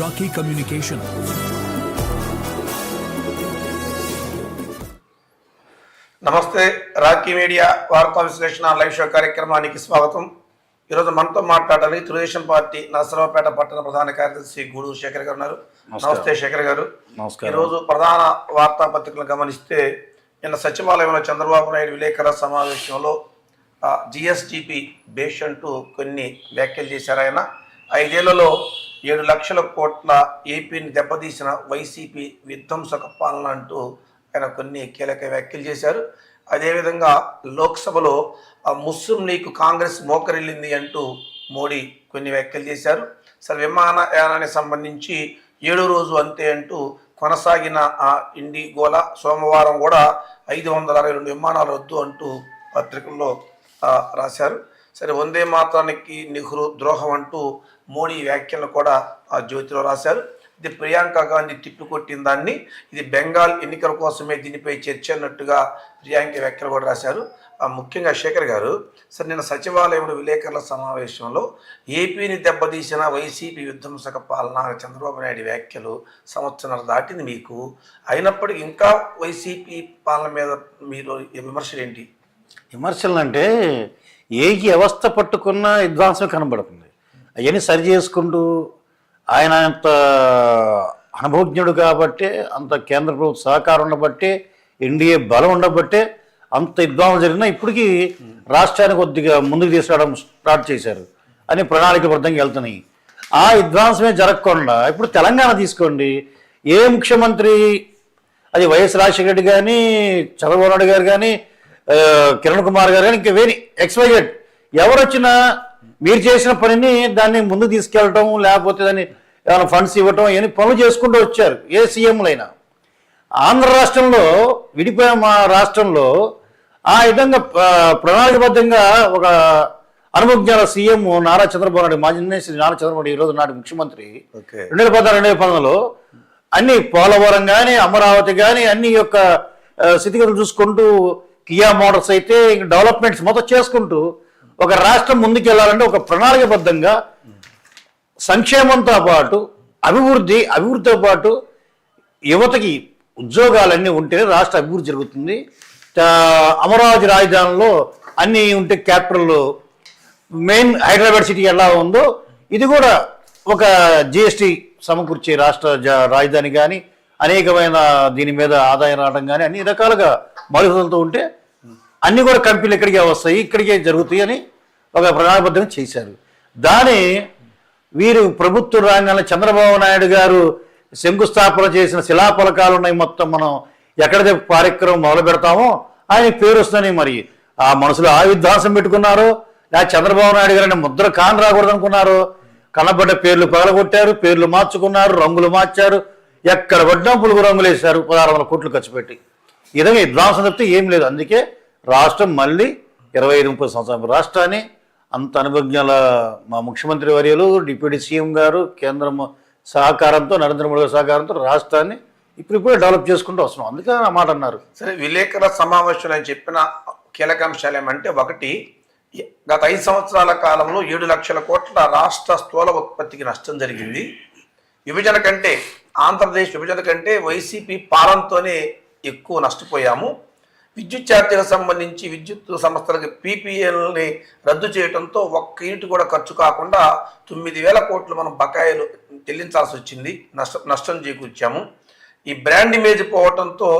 Rocky Communication. నమస్తే Rocky media వార్తా విశ్లేషణ లైవ్ షో కార్యక్రమానికి స్వాగతం. ఈరోజు మనతో మాట్లాడాలి తెలుగుదేశం పార్టీ నరసరావుపేట పట్టణ ప్రధాన కార్యదర్శి గూడూరు శేఖర్ గారు ఉన్నారు. నమస్తే శేఖర్ గారు. నమస్కారం. ఈరోజు ప్రధాన వార్తాపత్రికలు గమనిస్తే నిన్న సచివాలయంలో చంద్రబాబు నాయుడు విలేకరుల సమావేశంలో జిఎస్టిపి బేష్ అంటూ కొన్ని వ్యాఖ్యలు చేశారు ఆయన. ఐదేళ్ళలో ఏడు లక్షల కోట్ల ఏపీని దెబ్బతీసిన వైసీపీ విధ్వంసక పాలన అంటూ ఆయన కొన్ని కీలక వ్యాఖ్యలు చేశారు. అదేవిధంగా లోక్సభలో ఆ ముస్లిం లీగ్ కాంగ్రెస్ మోకరిల్లింది అంటూ మోడీ కొన్ని వ్యాఖ్యలు చేశారు. సరే విమానయానానికి సంబంధించి ఏడో రోజు అంతే అంటూ కొనసాగిన ఆ ఇండిగోల సోమవారం కూడా ఐదు వందల అరవై రెండు విమానాలు రద్దు అంటూ పత్రికల్లో రాశారు. సరే వందే మాత్రానికి నెహ్రూ ద్రోహం అంటూ మోడీ వ్యాఖ్యలను కూడా ఆ జ్యోతిలో రాశారు. ఇది ప్రియాంక గాంధీ తిప్పికొట్టిన దాన్ని ఇది బెంగాల్ ఎన్నికల కోసమే దీనిపై చర్చ అన్నట్టుగా ప్రియాంక వ్యాఖ్యలు కూడా రాశారు. ఆ, ముఖ్యంగా శేఖర్ గారు సరే నిన్న సచివాలయంలో విలేకరుల సమావేశంలో ఏపీని దెబ్బతీసిన వైసీపీ విధ్వంసక పాలన చంద్రబాబు నాయుడు వ్యాఖ్యలు సంవత్సరం దాటింది మీకు. అయినప్పటికీ ఇంకా వైసీపీ పాలన మీద మీరు విమర్శలు ఏంటి విమర్శలు అంటే ఏ వ్యవస్థ పట్టుకున్న విధ్వంసం కనబడుతుంది. అవన్నీ సరి చేసుకుంటూ ఆయన అంత అనుభవజ్ఞుడు కాబట్టి అంత కేంద్ర ప్రభుత్వ సహకారం ఉండబట్టే ఎన్డీఏ బలం ఉండబట్టే అంత విద్వాంసం జరిగినా ఇప్పటికీ రాష్ట్రాన్ని కొద్దిగా ముందుకు తీసుకురావడం స్టార్ట్ చేశారు. అని ప్రణాళికబద్ధంగా వెళ్తున్నాయి. ఆ విధ్వంసమే జరగకుండా ఇప్పుడు తెలంగాణ తీసుకోండి. ఏ ముఖ్యమంత్రి అది వైఎస్ రాజశేఖర రెడ్డి కానీ చంద్రబాబు నాయుడు గారు కానీ కిరణ్ కుమార్ గారు కానీ ఇంకా వేరే ఎక్స్వైజెడ్ ఎవరు వచ్చినా మీరు చేసిన పనిని దాన్ని ముందు తీసుకెళ్ళటం లేకపోతే దాన్ని ఏమైనా ఫండ్స్ ఇవ్వటం ఇవన్నీ పనులు చేసుకుంటూ వచ్చారు ఏ సీఎంలైనా. ఆంధ్ర రాష్ట్రంలో విడిపోయిన మా రాష్ట్రంలో ఆ విధంగా ప్రణాళికబద్ధంగా ఒక అనుభవజ్ఞాన సీఎం నారా చంద్రబాబు నాయుడు మాజీ శ్రీ నారా చంద్రబాబు నాయుడు ఈరోజు నాటి ముఖ్యమంత్రి. రెండు వేల పదహారు రెండు వేల పంతొమ్మిదిలో అన్ని పోలవరం కానీ అమరావతి కానీ అన్ని యొక్క స్థితిగతులు చూసుకుంటూ కియా మోటార్స్ అయితే ఇంక డెవలప్మెంట్స్ మొత్తం చేసుకుంటూ ఒక రాష్ట్రం ముందుకెళ్ళాలంటే ఒక ప్రణాళికబద్ధంగా సంక్షేమంతో పాటు అభివృద్ధి అభివృద్ధితో పాటు యువతకి ఉద్యోగాలన్నీ ఉంటేనే రాష్ట్ర అభివృద్ధి జరుగుతుంది. అమరావతి రాజధానిలో అన్నీ ఉంటే క్యాపిటల్ మెయిన్ హైదరాబాద్ సిటీ ఎలా ఉందో ఇది కూడా ఒక జిఎస్టి సమకూర్చే రాష్ట్ర రాజధాని కానీ అనేకమైన దీని మీద ఆదాయం రావడం కానీ అన్ని రకాలుగా మౌలికలతో ఉంటే అన్ని కూడా కంపెనీలు ఇక్కడికే వస్తాయి ఇక్కడికే జరుగుతాయి అని ఒక ప్రణాళిబద్ధంగా చేశారు. దాని వీరు ప్రభుత్వ రంగంలో చంద్రబాబు నాయుడు గారు శంకుస్థాపన చేసిన శిలాఫలకాలు ఉన్నాయి మొత్తం మనం ఎక్కడైతే కార్యక్రమం మొదలు పెడతామో ఆయన పేరు వస్తుందని మరి ఆ మనసులో ఆ విధ్వాసం పెట్టుకున్నారో. లేదా చంద్రబాబు నాయుడు గారిని ముద్ర కాన్ రాకూడదనుకున్నారు కనబడ్డ పేర్లు పగలగొట్టారు పేర్లు మార్చుకున్నారు రంగులు మార్చారు. ఎక్కడ పడ్డా పులుగు రంగులు వేశారు పదహారు వందల కోట్లు ఖర్చు పెట్టి. ఈ విధంగా విధ్వాసం తప్పితే ఏం లేదు. అందుకే రాష్ట్రం మళ్ళీ ఇరవై ఐదు ముప్పై సంవత్సరాల రాష్ట్రాన్ని అంత అనుభజ్ఞాల మా ముఖ్యమంత్రి వర్యులు డిప్యూటీ సీఎం గారు కేంద్రం సహకారంతో నరేంద్ర మోడీ సహకారంతో రాష్ట్రాన్ని ఇప్పుడు ఇప్పుడే డెవలప్ చేసుకుంటూ వస్తున్నాం. అందుకే ఆ మాట అన్నారు. సరే విలేకరుల సమావేశంలో ఆయన చెప్పిన కీలక అంశాలు ఏమంటే ఒకటి గత ఐదు సంవత్సరాల కాలంలో ఏడు లక్షల కోట్ల రాష్ట్ర స్థూల ఉత్పత్తికి నష్టం జరిగింది. విభజన కంటే ఆంధ్రప్రదేశ్ విభజన కంటే వైసీపీ పాలనతోనే ఎక్కువ నష్టపోయాము. విద్యుత్ ఛార్జీలకు సంబంధించి విద్యుత్ సంస్థలకు పీపీఎల్ని రద్దు చేయడంతో ఒక్క యూనిట్ కూడా ఖర్చు కాకుండా తొమ్మిది వేల కోట్లు మనం బకాయిలు చెల్లించాల్సి వచ్చింది. నష్ట నష్టం చేకూర్చాము. ఈ బ్రాండ్ ఇమేజ్ పోవటంతో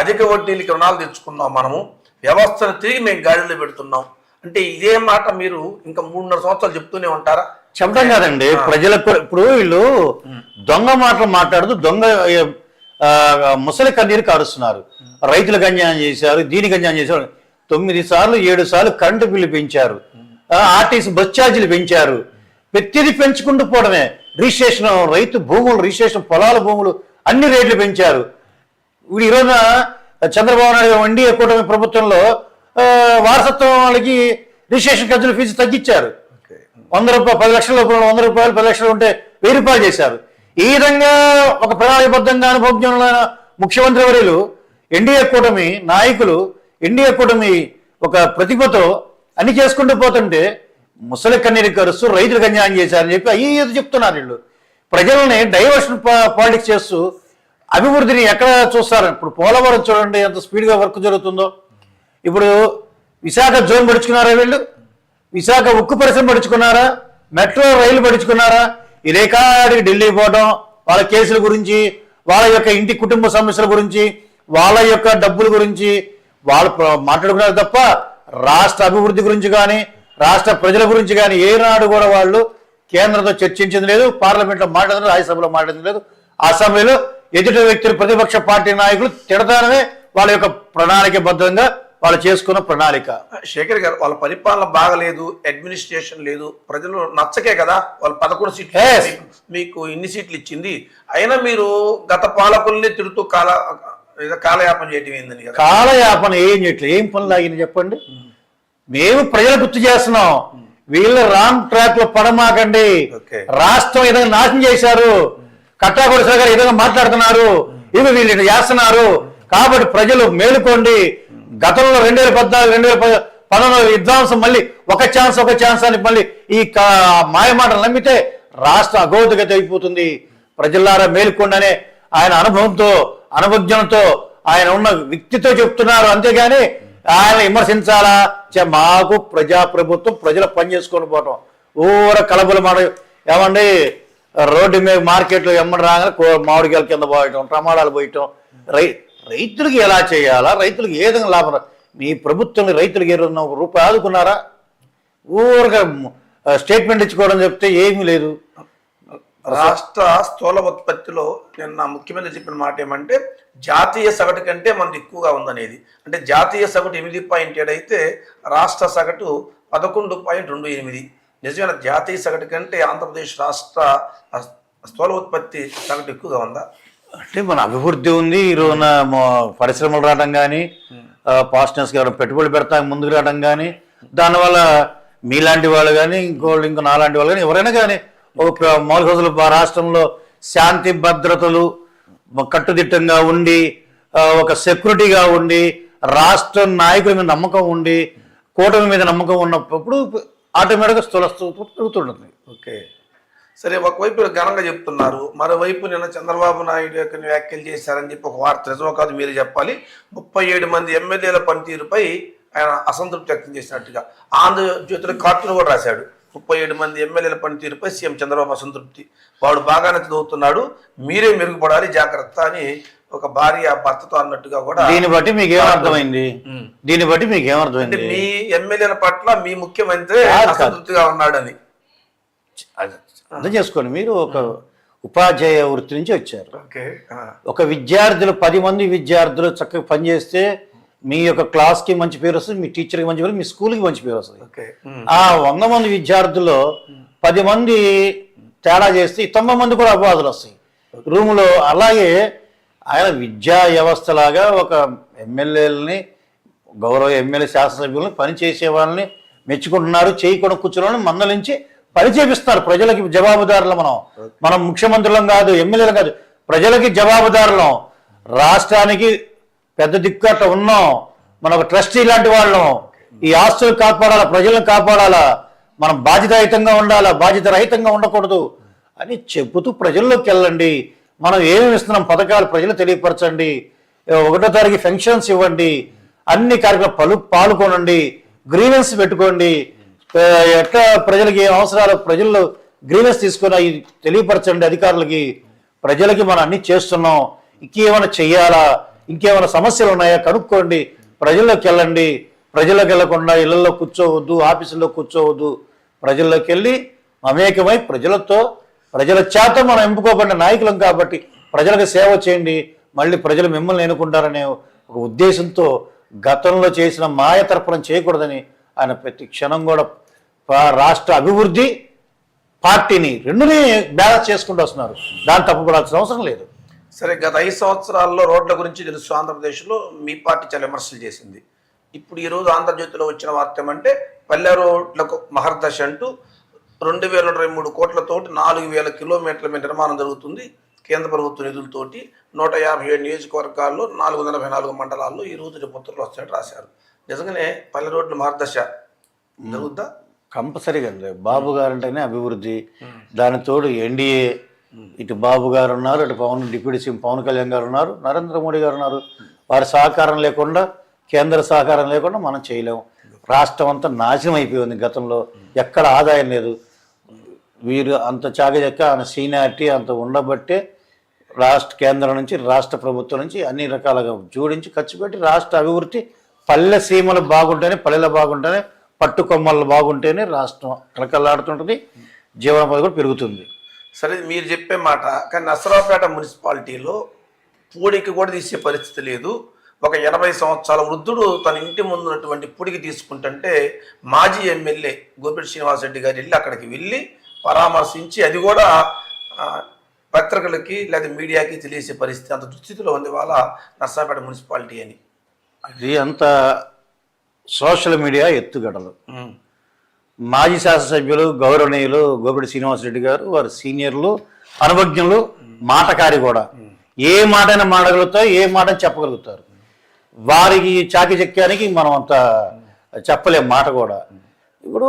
అధిక వడ్డీలకి రుణాలు తెచ్చుకున్నాం మనము. వ్యవస్థను తిరిగి మేము గాడిలో పెడుతున్నాం. అంటే ఇదే మాట మీరు ఇంకా మూడున్నర సంవత్సరాలు చెప్తూనే ఉంటారా? చెప్పడం కాదండి. ప్రజలకు ఇప్పుడు వీళ్ళు దొంగ మాటలు మాట్లాడుతూ దొంగ ముసలి కన్నీరు కారుస్తున్నారు. రైతులకు అన్యాయం చేశారు దీనికి అన్యాయం చేశారు. తొమ్మిది సార్లు ఏడు సార్లు కరెంటు బిల్లు పెంచారు. ఆర్టీసీ బస్ ఛార్జీలు పెంచారు. ప్రతిదీ పెంచుకుంటూ పోవడమే. రిజిస్ట్రేషన్ రైతు భూములు రిజిస్ట్రేషన్ పొలాల భూములు అన్ని రేట్లు పెంచారు. ఇప్పుడు ఈరోజున చంద్రబాబు నాయుడు ఎన్డీఏ కూటమి ప్రభుత్వంలో వారసత్వం వాళ్ళకి రిజిస్ట్రేషన్ ఖర్చుల ఫీజు తగ్గించారు. వంద రూపాయలు పది లక్షల రూపాయలు వంద రూపాయలు పది లక్షలు ఉంటే వెయ్యి రూపాయలు చేశారు. ఈ విధంగా ఒక ప్రణాళికబద్ధంగా అనుభవజ్ఞులైన ముఖ్యమంత్రి వర్యులు ఎన్డీఏ కూటమి నాయకులు ఎన్డీఏ కూటమి ఒక ప్రతిభతో అన్ని చేసుకుంటూ పోతుంటే ముసలి కన్నీరు కరుస్తూ రైతులకు అన్యాయం చేశారని చెప్పి అయ్యి ఏదో చెప్తున్నారు వీళ్ళు. ప్రజల్ని డైవర్షన్ పాలిటిక్స్ చేస్తూ అభివృద్ధిని ఎక్కడ చూస్తారు? ఇప్పుడు పోలవరం చూడండి ఎంత స్పీడ్గా వర్క్ జరుగుతుందో. ఇప్పుడు విశాఖ జోన్ పడుచుకున్నారా వీళ్ళు? విశాఖ ఉక్కు పరిశ్రమ పడుచుకున్నారా మెట్రో రైలు పడుచుకున్నారా ఈ రేఖాడికి ఢిల్లీ పోవడం వాళ్ళ కేసుల గురించి వాళ్ళ యొక్క ఇంటి కుటుంబ సమస్యల గురించి వాళ్ళ యొక్క డబ్బుల గురించి వాళ్ళు మాట్లాడుకున్నారు తప్ప రాష్ట్ర అభివృద్ధి గురించి కానీ రాష్ట్ర ప్రజల గురించి కానీ ఏనాడు కూడా వాళ్ళు కేంద్రంతో చర్చించింది లేదు పార్లమెంట్లో మాట్లాడింది రాజ్యసభలో మాట్లాడింది లేదు అసెంబ్లీలో ఎదుటి వ్యక్తులు ప్రతిపక్ష పార్టీ నాయకులు తిడతారనే వాళ్ళ యొక్క ప్రణాళికబద్ధంగా వాళ్ళు చేసుకున్న ప్రణాళిక. శేఖర్ గారు వాళ్ళ పరిపాలన బాగలేదు అడ్మినిస్ట్రేషన్ లేదు ప్రజలు నచ్చకే కదా వాళ్ళు పదకొండు సీట్లు. మీకు- ఇన్ని సీట్లు ఇచ్చింది. అయినా మీరు గత పాలకుల్ని తిడుతూ కాల కాలయాపన చేయటం ఏందని కాలయాపన ఏం చేయట్లేదు ఏం పనులు ఆగింది చెప్పండి? మేము ప్రజలు గుర్తు చేస్తున్నాం. వీళ్ళు రాంగ్ ట్రాక్లో పడమాకండి. రాష్ట్రం ఏదైనా నాశనం చేశారు. కట్టాకొడి గారు ఏదైనా మాట్లాడుతున్నారు. ఇవి వీళ్ళు చేస్తున్నారు. కాబట్టి ప్రజలు మేలుకోండి. గతంలో రెండు వేల పద్నాలుగు రెండు వేల ప- పంతొమ్మిది విధ్వంసం మళ్ళీ ఒక ఛాన్స్ ఒక ఛాన్స్ అని మళ్ళీ ఈ మాయమాటలు నమ్మితే రాష్ట్ర అగౌతగతి అయిపోతుంది ప్రజలారా మేలుకొండనే ఆయన అనుభవంతో అనుభజ్ఞంతో ఆయన ఉన్న వ్యక్తితో చెప్తున్నారు. అంతేగాని ఆయన విమర్శించాలా? చే మాకు ప్రజా ప్రభుత్వం ప్రజల పని చేసుకొని పోవటం ఊర కలబుల మాట. ఏమండి? రోడ్డు మీద మార్కెట్లో ఎమ్మడి రాగానే మామిడికాయల కింద పోయటం టమాటాలు పోయటం రై రైతులకు ఎలా చేయాలా? రైతులకు ఏ విధంగా లాభం మీ ప్రభుత్వం రైతులకు ఏదైనా ఒక రూపాయి ఆదుకున్నారా? ఊరగా స్టేట్మెంట్ ఇచ్చుకోవడం చెప్తే ఏమీ లేదు. రాష్ట్ర స్థూల ఉత్పత్తిలో నిన్న ముఖ్యమంత్రి చెప్పిన మాట ఏమంటే జాతీయ సగటు కంటే మనది ఎక్కువగా ఉందనేది. అంటే జాతీయ సగటు ఎనిమిది పాయింట్ ఏడు అయితే రాష్ట్ర సగటు పదకొండు పాయింట్ రెండు ఎనిమిది. నిజమైన జాతీయ సగటు కంటే ఆంధ్రప్రదేశ్ రాష్ట్ర స్థూల ఉత్పత్తి సగటు ఎక్కువగా ఉందా? అంటే మన అభివృద్ధి ఉంది ఈ రోజున పరిశ్రమలు రావడం కానీ పాస్టర్స్ గారు పెట్టుబడులు పెడతాం ముందుకు రావడం కానీ దానివల్ల మీలాంటి వాళ్ళు కానీ ఇంకోళ్ళు ఇంకో నాలాంటి వాళ్ళు కానీ ఎవరైనా కానీ ఒక మౌలిక వసతులు మా రాష్ట్రంలో శాంతి భద్రతలు కట్టుదిట్టంగా ఉండి ఒక సెక్యూరిటీగా ఉండి రాష్ట్ర నాయకుల మీద నమ్మకం ఉండి కూటమి మీద నమ్మకం ఉన్నప్పుడు ఆటోమేటిక్గా స్థూల పెరుగుతుంటుంది ఓకే సరే ఒకవైపు ఘనంగా చెప్తున్నారు మరోవైపు నిన్న చంద్రబాబు నాయుడు యొక్క వ్యాఖ్యలు చేశారని చెప్పి ఒక వార్త నిజమో కాదు మీరు చెప్పాలి. ముప్పై ఏడు మంది ఎమ్మెల్యేల పనితీరుపై ఆయన అసంతృప్తి వ్యక్తం చేసినట్టుగా ఆంధ్రజ్యోతిలో కార్టూన్ కూడా రాశాడు. ముప్పై ఏడు మంది ఎమ్మెల్యేల పనితీరుపై సీఎం చంద్రబాబు అసంతృప్తి. వాడు బాగానే చదువుతున్నాడు మీరే మెరుగుపడాలి జాగ్రత్త అని ఒక భార్య భర్తతో అన్నట్టుగా కూడా దీన్ని బట్టి మీకు ఏమర్థమైంది దీన్ని బట్టి మీకు ఏమర్థమైంది మీ ఎమ్మెల్యేల పట్ల మీ ముఖ్యమంత్రి. అసంతృప్తిగా ఉన్నాడని. అది అర్థం చేసుకోండి మీరు ఒక ఉపాధ్యాయ వృత్తి నుంచి వచ్చారు. ఒక విద్యార్థులు పది మంది విద్యార్థులు చక్కగా పనిచేస్తే మీ యొక్క క్లాస్కి మంచి పేరు వస్తుంది మీ టీచర్కి మంచి పేరు మీ స్కూల్కి మంచి పేరు వస్తుంది. ఆ వంద మంది విద్యార్థుల్లో పది మంది తేడా చేస్తే తొంభై మంది కూడా అపవాదులు వస్తాయి. రూములో అలాగే ఆయన విద్యా వ్యవస్థ లాగా ఒక ఎమ్మెల్యేలని గౌరవ ఎమ్మెల్యే శాసనసభ్యులను పని చేసే వాళ్ళని మెచ్చుకుంటున్నారు చేయకుండా కూర్చోని మందలించి పరిచేపిస్తారు ప్రజలకి జవాబుదారులు మనం. మనం ముఖ్యమంత్రులం కాదు ఎమ్మెల్యేలు కాదు. ప్రజలకి జవాబుదారులం. రాష్ట్రానికి పెద్ద దిక్కు అట్లా ఉన్నాం. మన ఒక ట్రస్టీ లాంటి వాళ్ళం. ఈ ఆస్తులు కాపాడాలా ప్రజలను కాపాడాలా మనం బాధ్యతాయుతంగా ఉండాలా బాధ్యత రహితంగా ఉండకూడదు అని చెబుతూ ప్రజల్లోకి వెళ్ళండి. మనం ఏమేమి ఇస్తున్నాం పథకాలు ప్రజలు తెలియపరచండి. ఒకటో తారీఖు ఫంక్షన్స్ ఇవ్వండి. అన్ని కార్యక్రమాలు పలు పాల్గొనండి. గ్రీవెన్స్ పెట్టుకోండి. ఎట్లా ప్రజలకి ఏం అవసరాలు ప్రజల్లో గ్రీవెన్స్ తీసుకొని అవి తెలియపరచండి అధికారులకి. ప్రజలకి మనం అన్ని చేస్తున్నాం. ఇంకేమైనా చెయ్యాలా? ఇంకేమైనా సమస్యలు ఉన్నాయా? కనుక్కోండి. ప్రజల్లోకి వెళ్ళండి. ప్రజల్లోకి వెళ్ళకుండా ఇళ్ళలో కూర్చోవద్దు ఆఫీసుల్లో కూర్చోవద్దు. ప్రజల్లోకి వెళ్ళి మమేకమై ప్రజలతో ప్రజల చేత మనం ఎంపుకోబడిన నాయకులం కాబట్టి ప్రజలకు సేవ చేయండి. మళ్ళీ ప్రజలు మిమ్మల్ని ఎన్నుకుంటారనే ఒక ఉద్దేశంతో గతంలో చేసిన మాయ తర్పణం చేయకూడదని ఆయన ప్రతి క్షణం కూడా రాష్ట్ర అభివృద్ధి పార్టీని రెండుని బ్యాలెన్స్ చేసుకుంటూ వస్తున్నారు. దాన్ని తప్పుపడాల్సిన అవసరం లేదు. సరే గత ఐదు సంవత్సరాల్లో రోడ్ల గురించి తెలుసు. ఆంధ్రప్రదేశ్లో మీ పార్టీ చాలా విమర్శలు చేసింది. ఇప్పుడు ఈరోజు ఆంధ్రజ్యోతిలో వచ్చిన వార్త ఏమంటే పల్లె రోడ్లకు మహర్దశ అంటూ రెండు వేల ఇరవై మూడు కోట్లతోటి నాలుగు వేల కిలోమీటర్ల మీద నిర్మాణం జరుగుతుంది కేంద్ర ప్రభుత్వ నిధులతోటి. నూట యాభై ఏడు నియోజకవర్గాల్లో నాలుగు వందల ఎనభై నాలుగు మండలాల్లో ఈ రోజు రేపు వస్తాయని రాశారు. నిజంగానే పల్లె రోడ్లు మహర్దశ జరుగుద్దా? కంపల్సరీగా అండి బాబు గారు అంటేనే అభివృద్ధి. దాని తోడు ఎన్డీఏ ఇటు బాబు గారు ఉన్నారు అటు పవన్ డిప్యూటీ సీఎం పవన్ కళ్యాణ్ గారు ఉన్నారు నరేంద్ర మోడీ గారు ఉన్నారు వారి సహకారం లేకుండా కేంద్ర సహకారం లేకుండా మనం చేయలేము రాష్ట్రం అంతా నాశనం అయిపోయింది గతంలో. ఎక్కడ ఆదాయం లేదు. వీరు అంత చాగజక్క ఆయన సీనియారిటీ అంత ఉండబట్టే రాష్ట్ర కేంద్రం నుంచి రాష్ట్ర ప్రభుత్వం నుంచి అన్ని రకాలుగా జోడించి ఖర్చు పెట్టి రాష్ట్ర అభివృద్ధి పల్లె సీమలు బాగుంటేనే పల్లెలు బాగుంటేనే పట్టుకొమ్మలు బాగుంటేనే రాష్ట్రం కలకల్లాడుతుంటుంది జీవనోపాధి కూడా పెరుగుతుంది. సరే మీరు చెప్పే మాట కానీ నసరావుపేట మున్సిపాలిటీలో పూడికి కూడా తీసే పరిస్థితి లేదు. ఒక ఎనభై సంవత్సరాల వృద్ధుడు తన ఇంటి ముందు ఉన్నటువంటి పూడికి తీసుకుంటుంటే మాజీ ఎమ్మెల్యే గోపిరెడ్డి శ్రీనివాసరెడ్డి గారు వెళ్ళి అక్కడికి వెళ్ళి పరామర్శించి అది కూడా పత్రికలకి లేదా మీడియాకి తెలియసే పరిస్థితి అంత దుస్థితిలో ఉంది వాళ్ళ నర్సాపేట మున్సిపాలిటీ అని. ఇది అంతా సోషల్ మీడియా ఎత్తుగడలు. మాజీ శాసనసభ్యులు గౌరవనీయులు గోపిడి శ్రీనివాసరెడ్డి గారు వారు సీనియర్లు అనుభజ్ఞులు మాటకారి కూడా. ఏ మాటైనా మాడగలుగుతారు ఏ మాట చెప్పగలుగుతారు. వారికి చాకిచక్యానికి మనం అంత చెప్పలేం మాట కూడా. ఇప్పుడు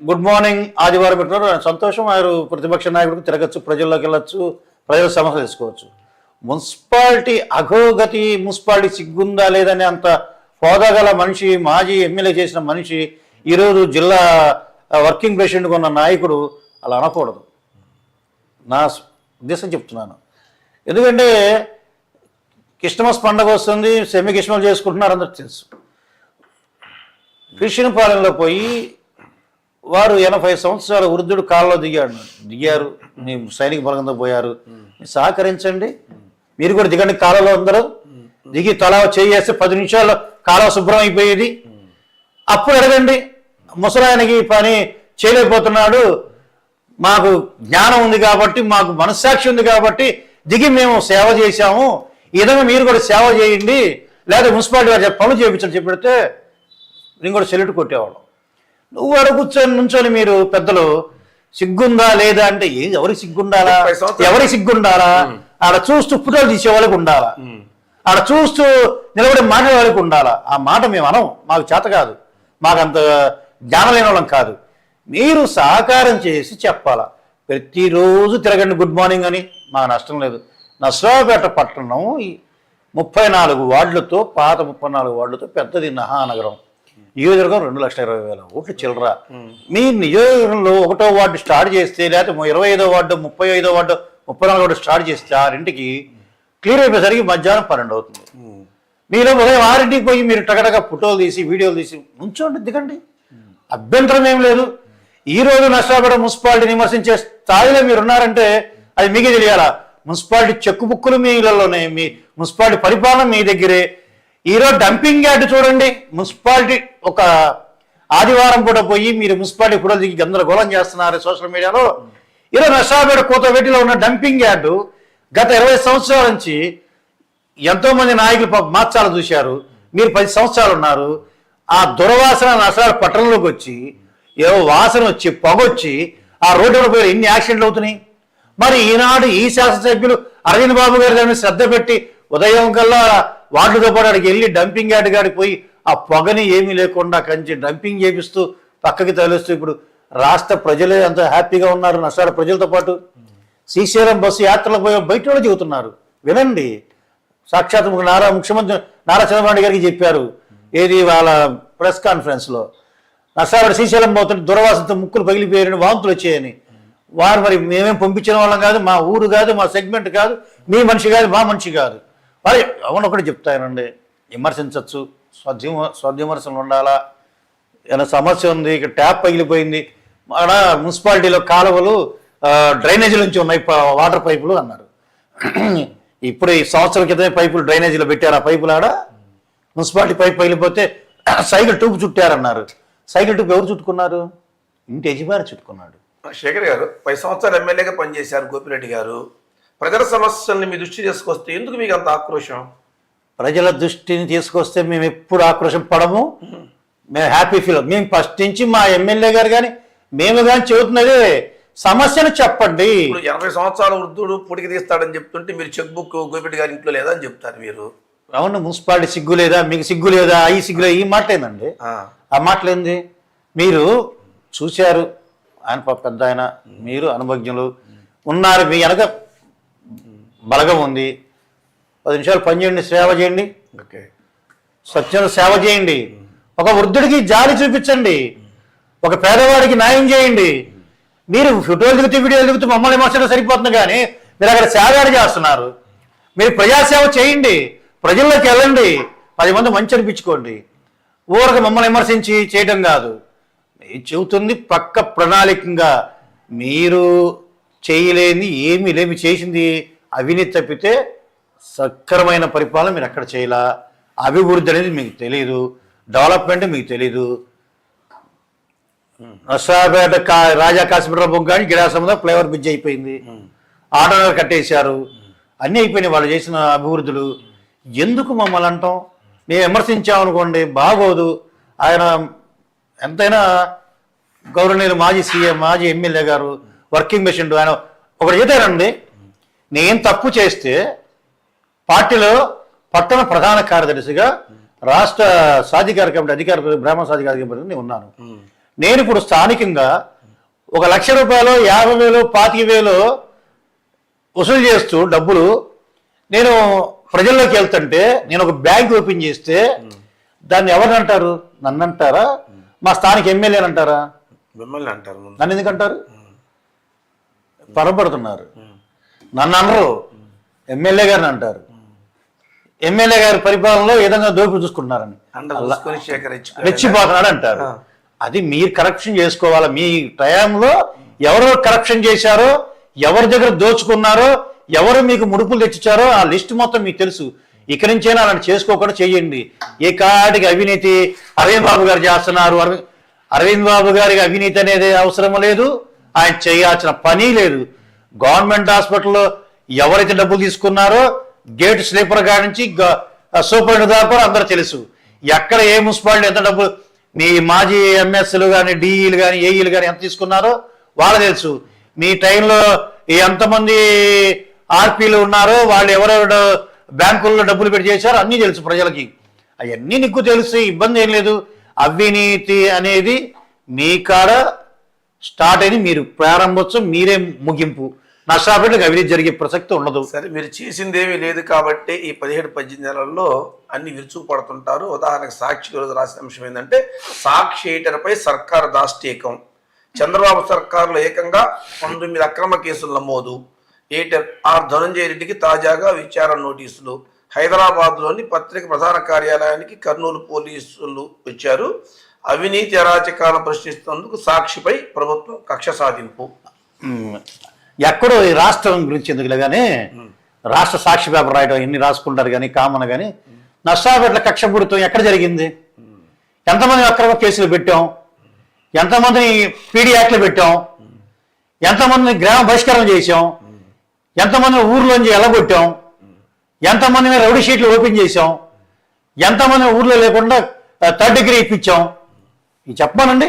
గుడ్ మార్నింగ్ ఆదివారం పెట్టినారు. సంతోషం వారు ప్రతిపక్ష నాయకుడికి తిరగచ్చు ప్రజల్లోకి వెళ్ళొచ్చు ప్రజల సమస్యలు తెలుసుకోవచ్చు. మున్సిపాలిటీ అఘోగతి మున్సిపాలిటీ సిగ్గుందా లేదని అంత హోదా గల మనిషి మాజీ ఎమ్మెల్యే చేసిన మనిషి ఈరోజు జిల్లా వర్కింగ్ ప్రెసిడెంట్గా ఉన్న నాయకుడు అలా అనకూడదు. నా ఉద్దేశం చెప్తున్నాను. ఎందుకంటే క్రిస్టమస్ పండగ వస్తుంది సెమీ క్రిస్టమస్ చేసుకుంటున్నారు అందరికి తెలుసు. కృష్ణపాలెంలో పోయి వారు ఎనభై సంవత్సరాల వృద్ధుడు కాళ్ళలో దిగాడు. దిగారు మీ సైనిక బలంతో పోయారు. సహకరించండి. మీరు కూడా దిగండి కాలంలో అందరూ. దిగి తల చేయేస్తే పది నిమిషాల్లో కాలువ శుభ్రం అయిపోయేది. అప్పుడు అడగండి ముసలాయనకి పని చేయలేకపోతున్నాడు. మాకు జ్ఞానం ఉంది కాబట్టి మాకు మనస్సాక్షి ఉంది కాబట్టి దిగి మేము సేవ చేశాము. ఈ విధంగా మీరు కూడా సేవ చేయండి. లేదా మున్సిపాలిటీ వారు చెప్ప- పనులు చేయించని చెప్పిడితే నేను కూడా సెల్యూట్ కొట్టేవాళ్ళం. నువ్వు అక్కడ కూర్చొని నుంచొని మీరు పెద్దలు సిగ్గుందా లేదా అంటే ఎవరికి సిగ్గుండాలా. ఎవరికి సిగ్గుండాలా? ఆడ చూస్తూ ఫోటోలు తీసే వాళ్ళకి ఉండాలా ఆడ చూస్తూ నిలబడి మాట్లాడేవాళ్ళకి ఉండాలా? ఆ మాట మేము అనం మాకు చేత కాదు. మాకు అంత జ్ఞానం లేని వాళ్ళం కాదు. మీరు సహకారం చేసి చెప్పాలా? ప్రతిరోజు తిరగండి గుడ్ మార్నింగ్ అని. మాకు నష్టం లేదు. నసరావుపేట పట్టణం ముప్పై నాలుగు వార్డులతో పాత ముప్పై నాలుగు వార్డులతో పెద్దది మహానగరం. నియోజకవర్గం రెండు లక్షల ఇరవై వేల ఓట్లు చిల్లర. మీ నియోజకవర్గంలో ఒకటో వార్డు స్టార్ట్ చేస్తే లేకపోతే ఇరవై ఐదో వార్డు ముప్పై ఐదో వార్డు ముప్పై నాలుగు వార్డు స్టార్ట్ చేస్తే ఆరింటికి క్లియర్ అయిపోయేసరికి మధ్యాహ్నం పన్నెండు అవుతుంది. మీలో ఉదయం ఆరింటికి పోయి మీరు టగటగా ఫోటోలు తీసి వీడియోలు తీసి ఉంచండి దిగండి. అభ్యంతరం ఏం లేదు. ఈ రోజు నష్టాపడ మున్సిపాలిటీని విమర్శించే స్థాయిలో మీరు ఉన్నారంటే అది మీకే తెలియాలా? మున్సిపాలిటీ చెక్కు బుక్కులు మీ ఇళ్ళలోనే మీ మున్సిపాలిటీ పరిపాలన మీ దగ్గరే. ఈరోజు డంపింగ్ యార్డ్ చూడండి. మున్సిపాలిటీ ఒక ఆదివారం పూట పోయి మీరు మున్సిపాలిటీ ఫోటోలు దిగి గందరగోళం చేస్తున్నారు సోషల్ మీడియాలో. ఈరోజు నష్టాపేట కోతవేటిలో ఉన్న డంపింగ్ యార్డు గత ఇరవై సంవత్సరాల నుంచి ఎంతో మంది నాయకులు మార్చాలని చూశారు మీరు పది సంవత్సరాలు ఉన్నారు. ఆ దుర్వాసన నష్టాలు పట్టణంలోకి వచ్చి ఏవో వాసన వచ్చి పొగొచ్చి ఆ రోడ్డు పోయి ఎన్ని యాక్సిడెంట్లు అవుతున్నాయి? మరి ఈనాడు ఈ శాసనసభ్యులు అరవింద్ బాబు గారి దాన్ని శ్రద్ధ పెట్టి ఉదయం కల్లా వార్డుతో పాటు అక్కడికి వెళ్ళి డంపింగ్ యార్డ్ కాడికి పోయి ఆ పొగని ఏమీ లేకుండా కంచి డంపింగ్ చేపిస్తూ పక్కకి తగిలిస్తూ ఇప్పుడు రాష్ట్ర ప్రజలే అంత హ్యాపీగా ఉన్నారు నష్టాల ప్రజలతో పాటు. శ్రీశైలం బస్సు యాత్రలకు పోయి బయట వాళ్ళు చెబుతున్నారు. వినండి. సాక్షాత్ నారా ముఖ్యమంత్రి నారా చంద్రబాబు గారికి చెప్పారు. ఏది వాళ్ళ ప్రెస్ కాన్ఫరెన్స్లో నష్టాలు శ్రీశైలం పోతుంటే దురవాసంతో ముక్కులు పగిలిపోయారని వాంతులు వచ్చాయని. వారు మరి మేమేం పంపించిన వాళ్ళం కాదు మా ఊరు కాదు మా సెగ్మెంట్ కాదు మీ మనిషి కాదు మా మనిషి కాదు. మరి అవును ఒకటి చెప్తానండి. విమర్శించవచ్చు స్వద్యమ స్వద్విమర్శలు ఉండాలా? ఏమైనా సమస్య ఉంది ఇక్కడ ట్యాప్ పగిలిపోయింది. మన మున్సిపాలిటీలో కాలువలు డ్రైనేజీల నుంచి ఉన్నాయి వాటర్ పైపులు అన్నారు. ఇప్పుడు ఈ సంవత్సరం క్రితమే పైపులు డ్రైనేజీలో పెట్టారు ఆ పైపులు ఆడ మున్సిపాలిటీ పైప్ పగిలిపోతే సైకిల్ ట్యూబ్ చుట్టారన్నారు. సైకిల్ ట్యూబ్ ఎవరు చుట్టుకున్నారు? ఇంటి యజమాని చుట్టుకున్నాడు. శేఖర్ గారు పది సంవత్సరాలు ఎమ్మెల్యేగా పనిచేశారు గోపిరెడ్డి గారు. ప్రజల సమస్యల్ని మీ దృష్టి తీసుకొస్తే ఎందుకు మీకు అంత ఆక్రోశం ప్రజల దృష్టిని తీసుకొస్తే మేము ఎప్పుడు ఆక్రోశం పడము. మేము. Happy feel. మేము ఫస్ట్ నుంచి మా ఎమ్మెల్యే గారు కానీ మేము కానీ చెబుతున్నదే సమస్యను చెప్పండి. ఇప్పుడు ఎనభై సంవత్సరాల వృద్ధుడు పుడికి తీస్తాడని చెప్తుంటే మీరు చెక్ బుక్ గోపిరెడ్డి గారి ఇంట్లో లేదా అని చెప్తారు మీరు. అవును మున్సిపాలిటీ సిగ్గు లేదా మీకు సిగ్గు లేదా ఈ సిగ్గు లేదా ఈ మాటలేనండి. ఆ, ఆ మాటలేంది? మీరు చూశారు ఆయన పెద్ద ఆయన మీరు అనుభజ్ఞులు ఉన్నారు మీ వెనక బలగం ఉంది. పది నిమిషాలు పని చేయండి సేవ చేయండి. ఓకే. స్వచ్ఛంద సేవ చేయండి. ఒక వృద్ధుడికి జాలి చూపించండి. ఒక పేదవాడికి న్యాయం చేయండి. మీరు ఫోటోలు దిగుతూ వీడియోలు దిగుతూ మమ్మల్ని విమర్శలు సరిపోతుంది కానీ మీరు అక్కడ సేవ చేస్తున్నారు. మీరు ప్రజాసేవ చేయండి ప్రజల్లోకి వెళ్ళండి పది మంది మంచి అనిపించుకోండి. ఊరక మమ్మల్ని విమర్శించి చేయడం కాదు. నేను చెబుతుంది పక్క ప్రణాళికంగా మీరు చేయలేని ఏమీ లేమి చేసింది అవినీతి తప్పితే సక్రమైన పరిపాలన మీరు ఎక్కడ చేయాల? అభివృద్ధి అనేది మీకు తెలియదు డెవలప్మెంట్ మీకు తెలియదు నర్సాపేట కా రాజా కాశ్మీర్ బొగ్గు కానీ గిరాసముద ఫ్లేవర్ బ్రిడ్జ్ అయిపోయింది. ఆటోనర్ కట్టేశారు. అన్నీ అయిపోయినాయి. వాళ్ళు చేసిన అభివృద్ధులు. ఎందుకు మమ్మల్ని అంటాం? మేము విమర్శించామనుకోండి బాగోదు. ఆయన ఎంతైనా గౌరవనీయులు మాజీ సీఎం మాజీ ఎమ్మెల్యే గారు వర్కింగ్ మెషిన్ ఆయన ఒకటి చేశారండి నేను తప్పు చేస్తే పార్టీలో పట్టణ ప్రధాన కార్యదర్శిగా రాష్ట్ర సాధికార కమిటీ అధికార బ్రాహ్మణ సాధికార కమిటీ నేను ఉన్నాను. నేను ఇప్పుడు స్థానికంగా ఒక లక్ష రూపాయలు యాభై వేలు పాతిక వేలు వసూలు చేస్తూ డబ్బులు నేను ప్రజల్లోకి వెళ్తుంటే నేను ఒక బ్యాంక్ ఓపెన్ చేస్తే దాన్ని ఎవరిని అంటారు నన్ను అంటారా మా స్థానిక ఎమ్మెల్యేని అంటారా? మిమ్మల్ని అంటారు నన్ను ఎందుకు అంటారు? పొరపడుతున్నారు. నన్ను అనరు. ఎమ్మెల్యే గారిని అంటారు. ఎమ్మెల్యే గారి పరిపాలనలో ఏ విధంగా దోపిడి చూసుకుంటున్నారని. రెచ్చిపోతున్నాడు అంటారు. అది మీరు కరప్షన్ చేసుకోవాలి. మీ టైంలో ఎవరు కరప్షన్ చేశారో ఎవరి దగ్గర దోచుకున్నారో ఎవరు మీకు ముడుపులు తెచ్చిచ్చారో ఆ లిస్ట్ మొత్తం మీకు తెలుసు. ఇక్కడి నుంచైనా అలాంటి చేసుకోకుండా చేయండి. ఏ కాటికి అవినీతి అరవింద్ బాబు గారు చేస్తున్నారు. అరవింద్ అరవింద్ బాబు గారికి అవినీతి అనేది అవసరం లేదు. ఆయన చేయాల్సిన పని లేదు. గవర్నమెంట్ హాస్పిటల్లో ఎవరైతే డబ్బులు తీసుకున్నారో గేట్ స్లీపర్ కాడి నుంచి సూపరింటెండెంట్ దాకా అందరూ తెలుసు. ఎక్కడ ఏ మున్సిపాలిటీ ఎంత డబ్బులు మీ మాజీ ఎంఎస్లు కానీ డిఈలు కానీ ఏఈలు కానీ ఎంత తీసుకున్నారో వాళ్ళ తెలుసు. మీ టైంలో ఎంతమంది ఆర్పీలు ఉన్నారో వాళ్ళు ఎవరెవరు బ్యాంకుల్లో డబ్బులు పెట్టి చేశారో అన్నీ తెలుసు ప్రజలకి. అవన్నీ నీకు తెలుసు ఇబ్బంది ఏం లేదు. అవినీతి అనేది మీ కాడ స్టార్ట్ అయింది మీరు ప్రారంభోత్సవం మీరే ముగింపు. నష్టాపేటకు అవినీతి జరిగే ప్రసక్తి ఉండదు. సరే మీరు చేసిందేమీ లేదు కాబట్టి ఈ పదిహేడు పద్దెనిమిది నెలల్లో అన్ని విరుచుకుపడుతుంటారు. ఉదాహరణకు సాక్షి ఈరోజు రాసిన అంశం ఏంటంటే సాక్షి ఏటర్పై సర్కారు దాష్టీకం. చంద్రబాబు సర్కారులో ఏకంగా పంతొమ్మిది అక్రమ కేసులు నమోదు. ఏటర్ ఆర్ ధనంజయ రెడ్డికి తాజాగా విచారణ నోటీసులు. హైదరాబాద్లోని పత్రిక ప్రధాన కార్యాలయానికి కర్నూలు పోలీసులు వచ్చారు. అవినీతి అరాచకాలను ప్రశ్నిస్తున్నందుకు సాక్షిపై ప్రభుత్వం కక్ష సాధింపు. ఎక్కడో ఈ రాష్ట్రం గురించి ఎందుకులే కానీ రాష్ట్ర సాక్షి పేపర్ రాయడం ఎన్ని రాసుకుంటారు కానీ కామన్ కానీ నష్టాపేటల కక్షపూరితం ఎక్కడ జరిగింది? ఎంతమంది అక్రమ కేసులు పెట్టాం? ఎంతమందిని పీడీ యాక్ట్లు పెట్టాం? ఎంతమందిని గ్రామ బహిష్కరణ చేశాం? ఎంతమందిని ఊర్లోంచి ఎలగొట్టాం? ఎంతమందిని రౌడీ షీట్లు ఓపెన్ చేశాం? ఎంతమంది ఊర్లో లేకుండా థర్డ్ డిగ్రీ ఇప్పించాం? ఇది చెప్పమానండి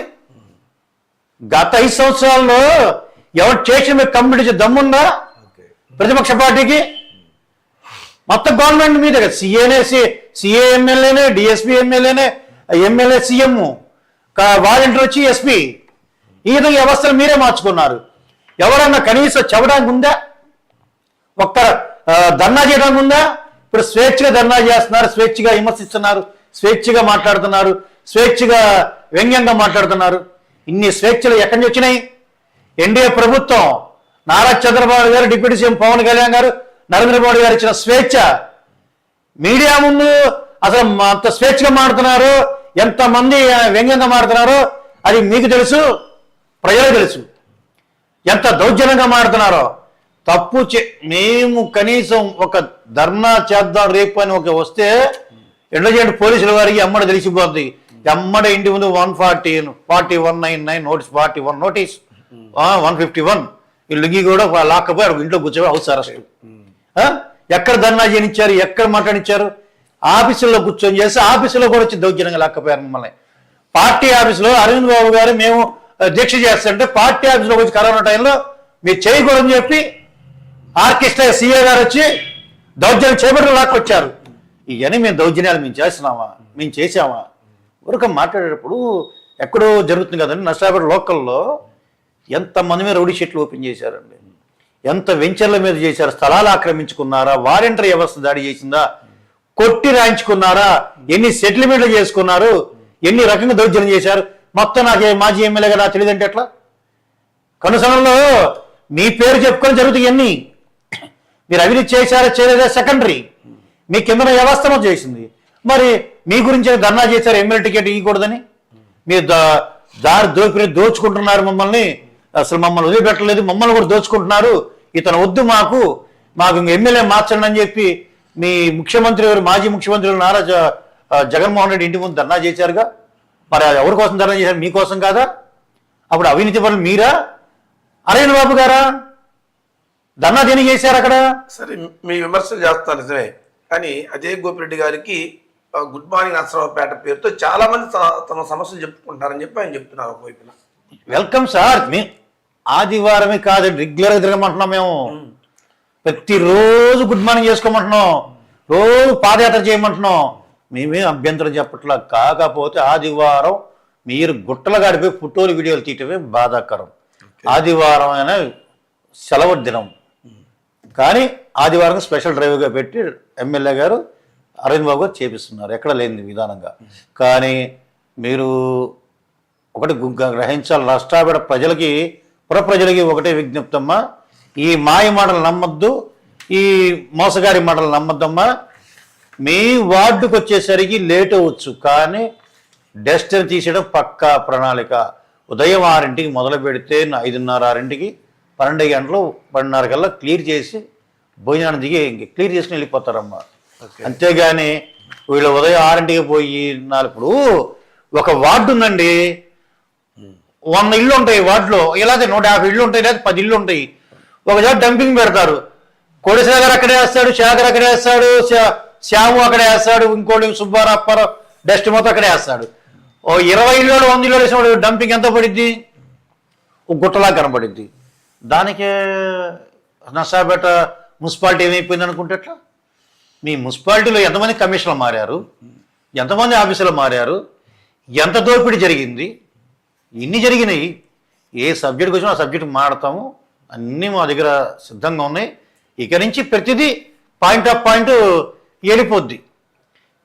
గత ఐదు సంవత్సరాల్లో ఎవరు చేసిన కంప్లీట్ దమ్ముందా? ప్రతిపక్ష పార్టీకి? మొత్తం గవర్నమెంట్ మీద కదా. సీఏనే సిఏ ఎమ్మెల్యేనే డిఎస్పీ ఎమ్మెల్యేనే ఎమ్మెల్యే సీఎం వాలంటీర్ వచ్చి ఎస్పీ ఈ విధంగా వ్యవస్థలు మీరే మార్చుకున్నారు. ఎవరన్నా కనీసం చెప్పడానికి ఉందా? ఒక్క ధర్నా చేయడానికి ఉందా? ఇప్పుడు స్వేచ్ఛగా ధర్నా చేస్తున్నారు స్వేచ్ఛగా విమర్శిస్తున్నారు స్వేచ్ఛగా మాట్లాడుతున్నారు స్వేచ్ఛగా వ్యంగ్యంగా మాట్లాడుతున్నారు. ఇన్ని స్వేచ్ఛలు ఎక్కడి నుంచి వచ్చినాయి? ఎన్డీఏ ప్రభుత్వం నారా చంద్రబాబు గారు డిప్యూటీ సీఎం పవన్ కళ్యాణ్ గారు నరేంద్ర మోడీ గారు ఇచ్చిన స్వేచ్ఛ. మీడియా ముందు అసలు అంత స్వేచ్ఛగా మాడుతున్నారు ఎంతమంది వ్యంగ్యంగా మాడుతున్నారో అది మీకు తెలుసు ప్రజలకు తెలుసు. ఎంత దౌర్జన్యంగా మాడుతున్నారో. తప్పు చే మేము కనీసం ఒక ధర్నా చేద్దాం రేపు అని ఒక వస్తే ఎండజెంట్ పోలీసుల వారికి ఎమ్మడ తెలిసిపోద్ది. ఎమ్మడ ఇంటి ముందు one forty forty one nine nine notice forty one notice. One fifty one. ఈ లుంగి కూడా లాక్కపోయి ఇంట్లో కూర్చోబడి హౌస్ అరెస్ట్. ఎక్కడ ధర్నా చేయనిచ్చారు ఎక్కడ మాట్లాడిచ్చారు? ఆఫీసుల్లో కూర్చొని చేసి ఆఫీసులో కూడా వచ్చి దౌర్జన్యంగా లాక్కపోయారు మమ్మల్ని. పార్టీ ఆఫీసులో అరవింద్ బాబు గారు మేము దీక్ష చేస్తుంటే పార్టీ ఆఫీసులో వచ్చి కరోనా టైంలో మీరు చేయకూడదని చెప్పి ఆర్కెస్ట్రా సీఏ గారు వచ్చి దౌర్జన్యం చేపట్టి లాక్కొచ్చారు. ఇవన్నీ మేము దౌర్జన్యాలు మేము చేస్తున్నామా? మేము చేసామా ఊరక మాట్లాడేటప్పుడు ఎక్కడో జరుగుతుంది కదండి నష్టాపేట లోకల్లో ఎంతమంది మీద రౌడీ షీట్లు ఓపెన్ చేశారండి. ఎంత వెంచర్ల మీద చేశారు స్థలాలు ఆక్రమించుకున్నారా వాలంటరీ వ్యవస్థ దాడి చేసిందా కొట్టి రాయించుకున్నారా ఎన్ని సెటిల్మెంట్లు చేసుకున్నారు ఎన్ని రకంగా దౌర్జన్యం చేశారు మొత్తం నాకు మాజీ ఎమ్మెల్యేగా కదా తెలియదంటే ఎట్లా? కనుసనంలో మీ పేరు చెప్పుకొని జరుగుతాయి అన్ని మీరు అవినీతి చేశారా చేయలేదా సెకండరీ మీ కింద వ్యవస్థను చేసింది. మరి మీ గురించి ధర్నా చేశారు ఎమ్మెల్యే టికెట్ ఇవ్వకూడదని? మీరు దారి దోపిడి దోచుకుంటున్నారు మమ్మల్ని. అసలు మమ్మల్ని వదిలిపెట్టలేదు మమ్మల్ని కూడా దోచుకుంటున్నారు. ఇతను వద్దు మాకు మాకు ఎమ్మెల్యే మార్చండి అని చెప్పి మీ ముఖ్యమంత్రి గారు మాజీ ముఖ్యమంత్రి నారా జగన్మోహన్ రెడ్డి ఇంటి ముందు ధర్నా చేశారుగా. మరి అది ఎవరి కోసం ధర్నా చేశారు? మీకోసం కాదా? అప్పుడు అవినీతి పనులు మీరా? అరవింద్ బాబు గారా? ధర్నా దేనికి చేశారు అక్కడ? సరే మీ విమర్శలు చేస్తారు నిజమే. కానీ అదే గోపిరెడ్డి గారికి గుడ్ మార్నింగ్ నరసరావుపేట పేరుతో చాలా మంది తమ సమస్యలు చెప్పుకుంటారని చెప్పి ఆయన చెప్తున్నారు ఒకవైపున. వెల్కమ్ సార్ మీ ఆదివారమే కాదు రెగ్యులర్గా తిరగమంటున్నాం మేము. ప్రతిరోజు గుడ్ మార్నింగ్ చేసుకోమంటున్నాం. రోజు పాదయాత్ర చేయమంటున్నాం. మేమే అభ్యంతరం చెప్పట్లా కాకపోతే ఆదివారం మీరు గుట్టలు గడిపే ఫోటోలు వీడియోలు తీయటమే బాధాకరం. ఆదివారం అయినా సెలవు దినం. కానీ ఆదివారం స్పెషల్ డ్రైవ్గా పెట్టి ఎమ్మెల్యే గారు అరవింద్ బాబు గారు చేపిస్తున్నారు ఎక్కడ లేని విధానంగా. కానీ మీరు ఒకటి గ్రహించాలి. రాష్ట్రాబిడ ప్రజలకి పుర ప్రజలకి ఒకటే విజ్ఞప్తమ్మా ఈ మాయ మాటలు నమ్మొద్దు ఈ మోసగారి మాటలు నమ్మద్దమ్మా. మీ వార్డుకు వచ్చేసరికి లేట్ అవ్వచ్చు కానీ డస్ట్ని తీసేయడం పక్కా ప్రణాళిక. ఉదయం ఆరింటికి మొదలు పెడితే ఐదున్నర ఆరింటికి పన్నెండు గంటలు పన్నెండున్నర కల్లా క్లియర్ చేసి భోజనాన్ని దిగి క్లియర్ చేసుకుని వెళ్ళిపోతారమ్మా. అంతేగాని వీళ్ళు ఉదయం ఆరింటికి పోయి నాలుగు ఇప్పుడు ఒక వార్డు ఉందండి. వంద ఇళ్ళు ఉంటాయి వాటిలో. ఇలాగే నూట యాభై ఇళ్ళు ఉంటాయి లేదా పది ఇళ్ళు ఉంటాయి. ఒక చోట డంపింగ్ పెడతారు. కోడిసాగర్ అక్కడే వేస్తాడు శాగర్ అక్కడే వేస్తాడు శ్యాము అక్కడే వేస్తాడు ఇంకోటి సుబ్బారావు డస్ట్ మొత్తం అక్కడే వేస్తాడు. ఓ ఇరవై ఇళ్ళు వంద ఇళ్ళు వేసినప్పుడు డంపింగ్ ఎంత పడిద్ది? ఒక గుట్టలా కనపడిద్ది దానికే నష్టాపేట మున్సిపాలిటీ ఏమైపోయింది అనుకుంటే ఎట్లా? మీ మున్సిపాలిటీలో ఎంతమంది కమిషన్లు మారారు? ఎంతమంది ఆఫీసులు మారారు? ఎంత దోపిడీ జరిగింది? ఇన్ని జరిగినాయి ఏ సబ్జెక్ట్ వచ్చినా ఆ సబ్జెక్ట్ మాడతాము అన్నీ మా దగ్గర సిద్ధంగా ఉన్నాయి. ఇక నుంచి ప్రతిదీ పాయింట్ ఆఫ్ పాయింట్ వెళ్ళిపోద్ది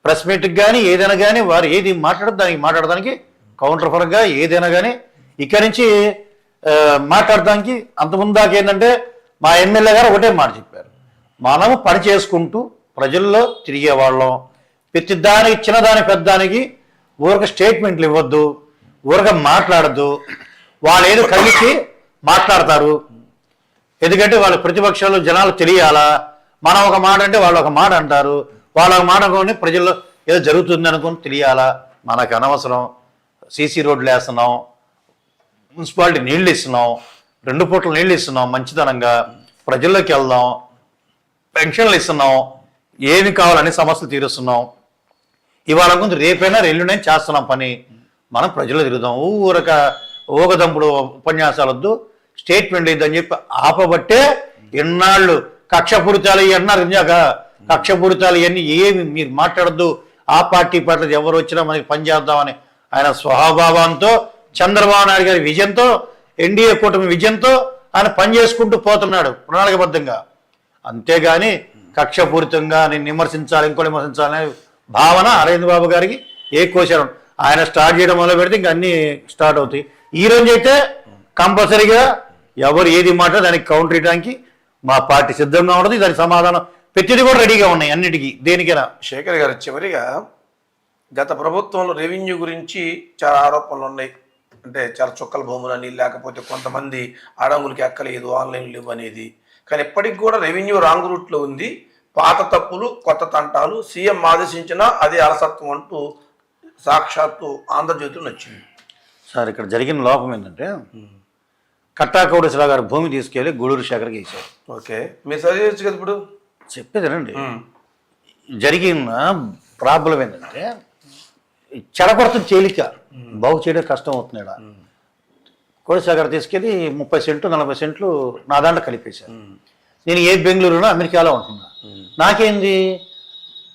ప్రెస్ మీట్కి కానీ ఏదైనా కానీ వారు ఏది మాట్లాడదు దానికి మాట్లాడడానికి కౌంటర్ పరంగా ఏదైనా కానీ ఇక నుంచి మాట్లాడడానికి అంతకుముందు దాకా ఏంటంటే మా ఎమ్మెల్యే గారు ఒకటే మాట చెప్పారు. మనము పని చేసుకుంటూ ప్రజల్లో తిరిగే వాళ్ళం. ప్రతి దానికి చిన్నదానికి పెద్దదానికి ఊరికి స్టేట్మెంట్లు ఇవ్వద్దు. ఊరక మాట్లాడద్దు. వాళ్ళు ఏదో కలిసి మాట్లాడతారు. ఎందుకంటే వాళ్ళ ప్రతిపక్షాలు జనాలు తెలియాలా? మనం ఒక మాట అంటే వాళ్ళు ఒక మాట అంటారు. వాళ్ళు ఒక మాట అనుకోని ప్రజల్లో ఏదో జరుగుతుంది అనుకుని తెలియాలా? మనకు అనవసరం. సీసీ రోడ్లు వేస్తున్నాం. మున్సిపాలిటీ నీళ్ళు ఇస్తున్నాం. రెండు పూట్ల నీళ్ళు ఇస్తున్నాం మంచితనంగా. ప్రజల్లోకి వెళ్దాం. పెన్షన్లు ఇస్తున్నాం. ఏమి కావాలని సమస్యలు తీరుస్తున్నాం. ఇవాళ ముందు రేపైనా ఎల్లుండైనా చేస్తున్నాం పని. మనం ప్రజలు తిరుగుదాం ఊరక ఊగదంపుడు ఉపన్యాసాలొద్దు. స్టేట్మెంట్ లేదని చెప్పి ఆపబట్టే ఎన్నాళ్ళు కక్షపూరితాలు అన్నారు ఇందాక. కక్షపూరితాలు ఇవన్నీ ఏమి మీరు మాట్లాడద్దు. ఆ పార్టీ పట్ల ఎవరు వచ్చినా మనకి పని చేద్దామని ఆయన స్వభావంతో చంద్రబాబు నాయుడు గారి విజయంతో ఎన్డీఏ కూటమి విజయంతో ఆయన పని చేసుకుంటూ పోతున్నాడు ప్రణాళికబద్ధంగా. అంతేగాని కక్షపూరితంగా నేను విమర్శించాలి ఇంకో విమర్శించాలనే భావన అరవింద్ బాబు గారికి ఏ కోశారు. ఆయన స్టార్ట్ చేయడం మొదలు పెడితే ఇంక అన్ని స్టార్ట్ అవుతాయి. ఈ రోజు అయితే కంపల్సరీగా ఎవరు ఏది మాట దానికి కౌంటర్ ఇవ్వడానికి మా పార్టీ సిద్ధంగా ఉండదు దానికి సమాధానం ప్రతిదీ కూడా రెడీగా ఉన్నాయి అన్నిటికీ. దేనికైనా. శేఖర్ గారు చివరిగా గత ప్రభుత్వంలో రెవెన్యూ గురించి చాలా ఆరోపణలు ఉన్నాయి. అంటే చాలా చుక్కల భూములని లేకపోతే కొంతమంది అడంగులకి ఎక్కలేదు ఆన్లైన్లు ఇవ్వనేది కానీ ఇప్పటికి కూడా రెవెన్యూ రాంగ్ రూట్లో ఉంది. పాత తప్పులు కొత్త తంటాలు సీఎం ఆదేశించినా అదే అలసత్వం అంటూ సాక్షాత్తు ఆంధ్రజ్యోతిలో నచ్చింది. సార్ ఇక్కడ జరిగిన లోపం ఏంటంటే కట్టా కోటేశ్వరరావు గారి భూమి తీసుకెళ్ళి గూడూరు శేఖర్కి ఇచ్చారు ఓకే. మీరు చదివచ్చు కదా ఇప్పుడు? చెప్పేదేనండి జరిగిన ప్రాబ్లం ఏంటంటే చెడగొడతం తేలిక. బాగు చేయడం కష్టం అవుతుంది ఈడ. కోటేశ్వర గారు తీసుకెళ్ళి ముప్పై సెంట్లు నలభై సెంట్లు నా దాంట్లో కలిపేశారు. నేను ఏ బెంగళూరులో అమెరికాలో ఉంటున్నా. నాకేంది?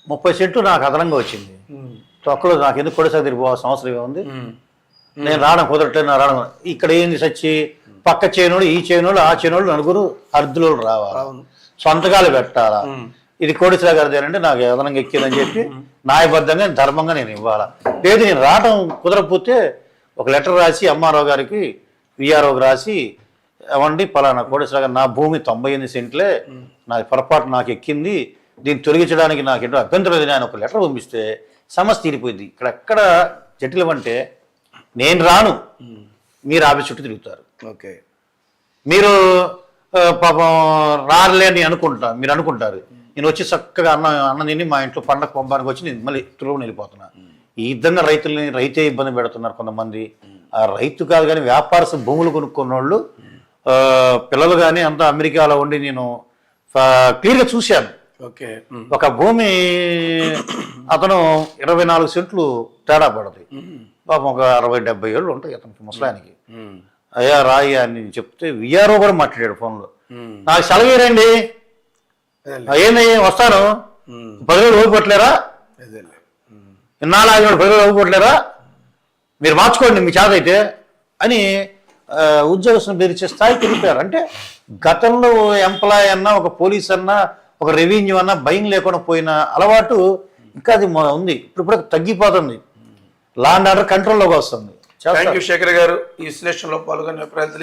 ముప్పై సెంట్లు నాకు అదనంగా వచ్చింది. తొక్కలో నాకు ఎందుకు కోటేశ్వర దగ్గర పోవాల్సిన అవసరం ఏముంది? నేను రావడం కుదరట్లేదు నా రావడం ఇక్కడ ఏంది సచ్చి? పక్క చేయనోడు ఈ చేయనోడు ఆ చేయనోడు నలుగురు అర్ధులు రావాలి. సొంతకాలు పెట్టాలా? ఇది కోడిశ్వర గారిది అంటే నాకు అదనంగా ఎక్కిందని చెప్పి న్యాయబద్ధంగా ధర్మంగా నేను ఇవ్వాలా. లేదు నేను రావడం కుదరకపోతే ఒక లెటర్ రాసి ఎంఆర్ఓ గారికి విఆర్ఓకి రాసి ఏమండి పలానా కోటేశ్వర గారు నా భూమి తొంభై ఎనిమిది సెంట్లే. నా పొరపాటు నాకు ఎక్కింది. దీన్ని తొలగించడానికి నాకు ఎన్నో అభ్యంతరం లేదు ఒక లెటర్ పంపిస్తే సమస్య తీరిపోయింది. ఇక్కడ ఎక్కడ జటిలం అంటే నేను రాను. మీరు ఆఫీస్ చుట్టూ తిరుగుతారు. ఓకే. మీరు పాపం రారులే అని అనుకుంటా మీరు అనుకుంటారు. నేను వచ్చి చక్కగా అన్న అన్న తిని మా ఇంట్లో పండగ పంపడానికి వచ్చి నేను మళ్ళీ తిరుగుని వెళ్ళిపోతున్నా. ఈ విధంగా రైతుల్ని రైతే ఇబ్బంది పెడుతున్నారు కొంతమంది. ఆ రైతు కాదు కానీ వ్యాపారస్తు భూములు కొనుక్కున్న వాళ్ళు పిల్లలు కానీ అంతా అమెరికాలో ఉండి నేను క్లియర్గా చూశాను. ఒక భూమి అతను ఇరవై నాలుగు సెంట్లు తేడా పడదు. పాపం ఒక అరవై డెబ్బై ఏళ్ళు ఉంటాయి అతనికి ముసలానికి అయ్యా రాయి అని చెప్తే విఆర్ఓ కూడా మాట్లాడాడు ఫోన్లో. నాకు సెలవు ఇయ్యరండి ఏంది వస్తాను. పది రోజులు ఓపిపట్టలేరా ఇన్నాళ్ళు ఆగినాడు పది రోజులు ఓపిపట్టలేరా మీరు మార్చుకోండి మీ చేత అయితే అని ఆ, ఉద్యోగస్తులను బెదిరించే స్థాయికి వెళ్ళిపోయారు. అంటే గతంలో ఎంప్లాయ్ అన్నా ఒక పోలీస్ అన్నా ఒక రెవెన్యూ అన్నా భయం లేకుండా పోయిన అలవాటు ఇంకా అది ఉంది. ఇప్పుడు ఇప్పుడు తగ్గిపోతుంది. లా అండ్ ఆర్డర్ కంట్రోల్లోకి వస్తుంది. థ్యాంక్ యూ శేఖర్ గారు. ఈ విశ్లేషణలో పాల్గొనే ప్రయత్నం